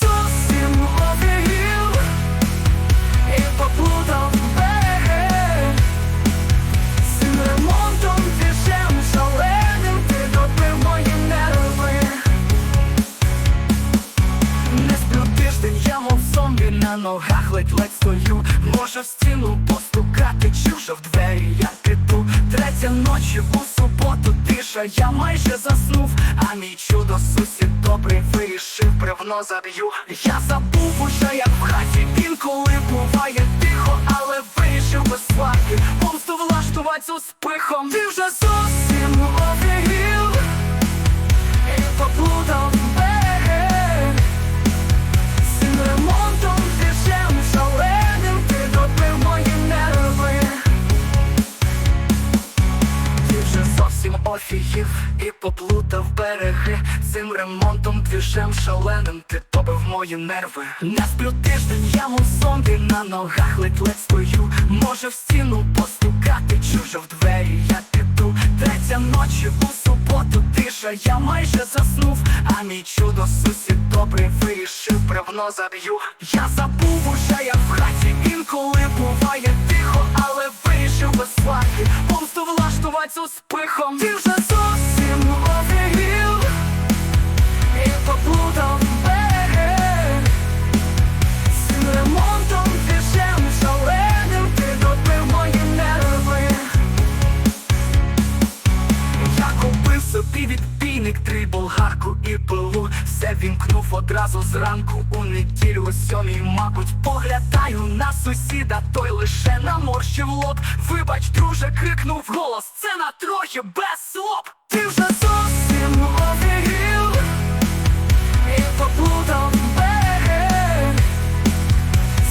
зовсім офігів і поплутав береги. Цим ремонтом твіжем шаленим ти добив мої нерви. Не сплю тиждень, я мов зомбі на ногах ледь-ледь стою Може в стіну постукати, чи в двері я піду Третя ночі у суботу тиша, я майже заснув А мій чудо сусід добрий заб'ю. Я забув уже як в хаті інколи буває тихо Але вирішив без сварки помсту влаштувати з успіхом Ти вже зовсім офігів і поплутав береги з ремонтом твіжем шаленим ти мої нерви. Ти вже зовсім офігів поплутав береги. Цим ремонтом твіжем шаленим ти добив мої нерви. Не сплю тиждень, я зомбі на ногах ледь-ледь стою. Може в стіну постукати, вже в двері я піду. Третя ночі у суботу тиша, я майже заснув. А мій чудо сусід добрий вирішив бревно заб'ю. Я забув уже як в хаті інколи буває тихо, але вирішив без сварки. Помсту влаштувати з успіхом. Ти вже зовсім я купив собі відбійник, три болгарку і вімкнув одразу зранку у неділю о сьомій, мабуть, поглядаю на сусіда, той лише наморщив лоб. Вибач, друже, крикнув голос, це на трохи без слов. Ти вже зовсім офігів і поплутав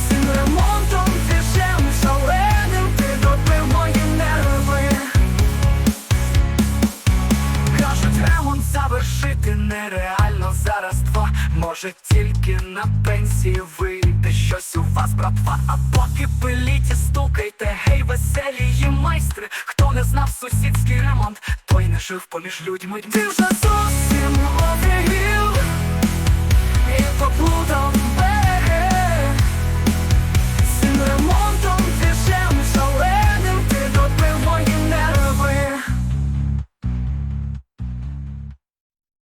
цим ремонтом твіжем шаленим ти добив мої нерви. Кажуть, ремонт завершити нереально Може тільки на пенсії вийде щось у вас, братва, а поки пиліть і стукайте, гей, веселі є майстри, хто не знав сусідський ремонт, той не жив поміж людьми. Ти вже зовсім обігрів і поплутав.